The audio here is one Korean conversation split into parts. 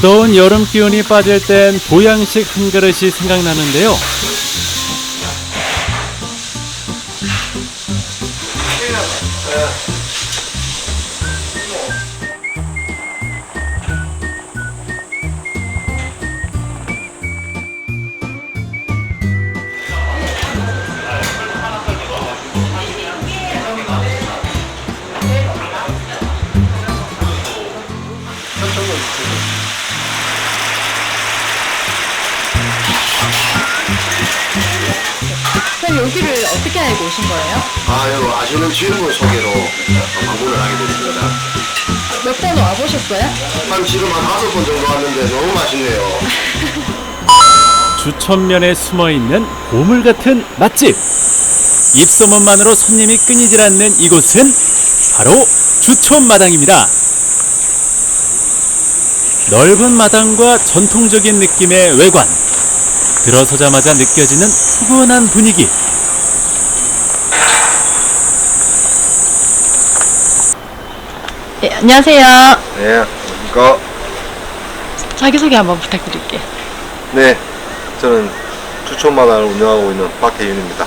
무더운 여름 기운이 빠질 땐 보양식 한 그릇이 생각나는데요. 여기를 어떻게 알고 오신 거예요? 아, 여기 아시는 지인분 소개로 방문을 하게 됐습니다. 몇 번 와보셨어요? 한 지금 한 다섯 번 정도 왔는데 너무 맛있네요. 주천면에 숨어 있는 보물 같은 맛집. 입소문만으로 손님이 끊이질 않는 이곳은 바로 주촌마당입니다. 넓은 마당과 전통적인 느낌의 외관. 들어서자마자 느껴지는 푸근한 분위기. 안녕하세요. 네, 이거 자기소개 한번 부탁드릴게요. 네, 저는 추천마당을 운영하고 있는 박혜윤입니다.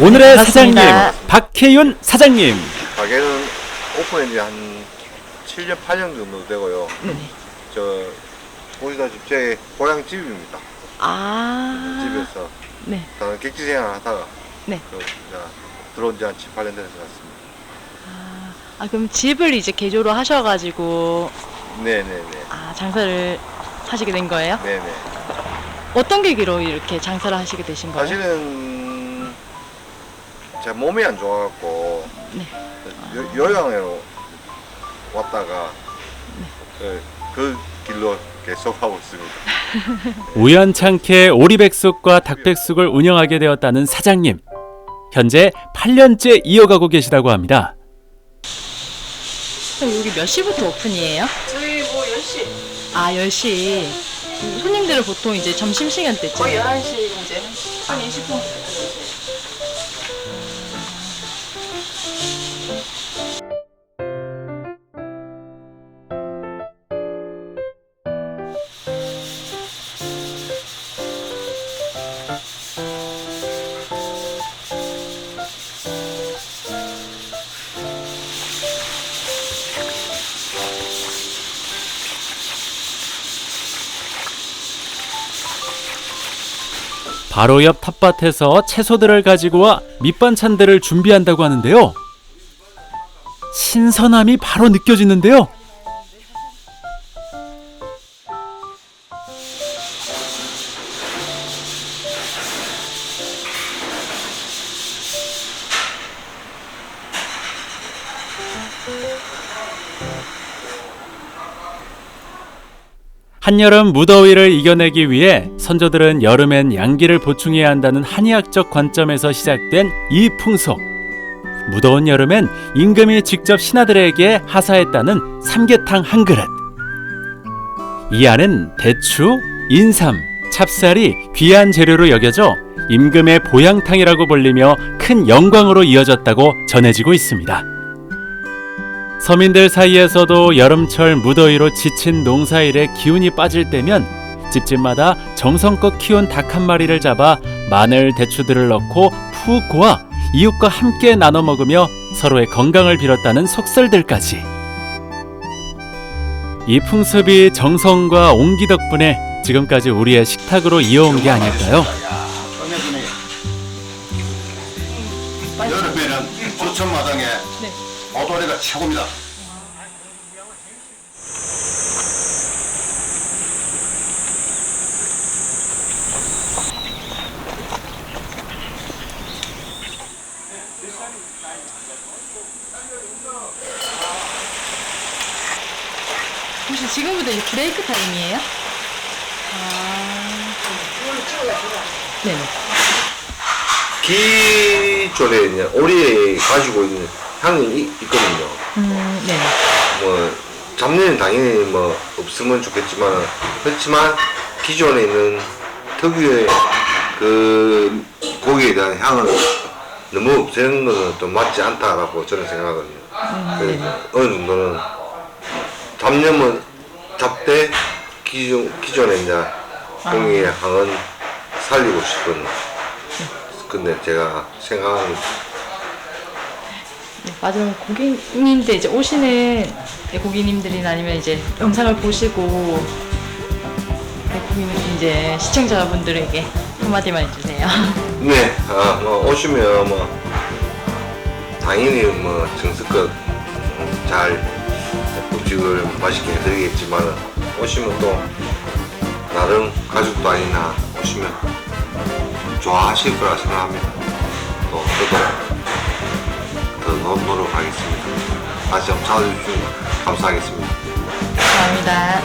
오늘의 반갑습니다. 사장님, 박혜윤 사장님. 가게는 오픈한 지한 7년, 8년 정도 되고요. 저 보시다시피 제 고향 집입니다. 아. 집에서 네. 다른 객지 생활 하다가 네. 그 이제 들어온 지 한 7, 8년 돼서 갔습니다. 아, 그럼 집을 이제 개조를 하셔가지고, 네네네. 아, 장사를 하시게 된 거예요? 네네. 어떤 계기로 이렇게 장사를 하시게 되신 거예요? 사실은 제 몸이 안 좋아갖고 네. 요, 요양으로 왔다가 그, 그 길로 계속 하고 있습니다. 우연찮게 오리백숙과 닭백숙을 운영하게 되었다는 사장님. 현재 8년째 이어가고 계시다고 합니다. 그럼 여기 몇 시부터 오픈이에요? 저희 뭐 10시, 아, 10시. 손님들은 보통 이제 점심시간 때쯤. 거의 11시 이제 한 20분. 바로 옆 텃밭에서 채소들을 가지고 와 밑반찬들을 준비한다고 하는데요. 신선함이 바로 느껴지는데요. 한여름 무더위를 이겨내기 위해 선조들은 여름엔 양기를 보충해야 한다는 한의학적 관점에서 시작된 이 풍속. 무더운 여름엔 임금이 직접 신하들에게 하사했다는 삼계탕 한 그릇. 이 안은 대추, 인삼, 찹쌀이 귀한 재료로 여겨져 임금의 보양탕이라고 불리며 큰 영광으로 이어졌다고 전해지고 있습니다. 서민들 사이에서도 여름철 무더위로 지친 농사일에 기운이 빠질 때면 집집마다 정성껏 키운 닭 한 마리를 잡아 마늘, 대추들을 넣고 푹 고아 이웃과 함께 나눠 먹으며 서로의 건강을 빌었다는 속설들까지. 이 풍습이 정성과 온기 덕분에 지금까지 우리의 식탁으로 이어온 게 아닐까요? 최고입니다. 혹시 지금부터 이제 브레이크 타임이에요? 아. 네네. 기존에 오리에 가지고 있는 향이 있- 있거든요. 음, 네네. 뭐 잡내는 당연히 뭐 없으면 좋겠지만 그렇지만 기존에 있는 특유의 그 고기에 대한 향을 너무 없애는 것은 좀 맞지 않다라고 저는 생각하거든요. 그래서 어느 정도는 잡념은 잡되 기존 기존에 이제 공의 향은 살리고 싶은 근데 제가 생각하는 네, 맞아요. 고객님들 이제 오시는 고객님들이나 아니면 이제 영상을 보시고 네, 고객님 이제 시청자분들에게 한마디만 해주세요. 네, 아, 뭐 오시면 뭐 당연히 뭐 정성껏 잘 음식을 맛있게 해드리겠지만 오시면 또 나름 가족도 아니나 오시면 좋아하실 거라 생각합니다. 또 저도 더 노- 노력하겠습니다. 다시 한번 찾아주시면 감사하겠습니다. 감사합니다.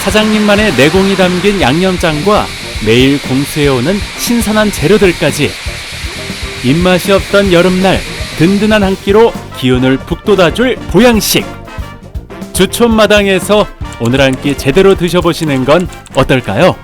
사장님만의 내공이 담긴 양념장과 매일 공수해오는 신선한 재료들까지 입맛이 없던 여름날 든든한 한 끼로 기운을 북돋아줄 보양식 주촌마당에서 오늘 한 끼 제대로 드셔보시는 건 어떨까요?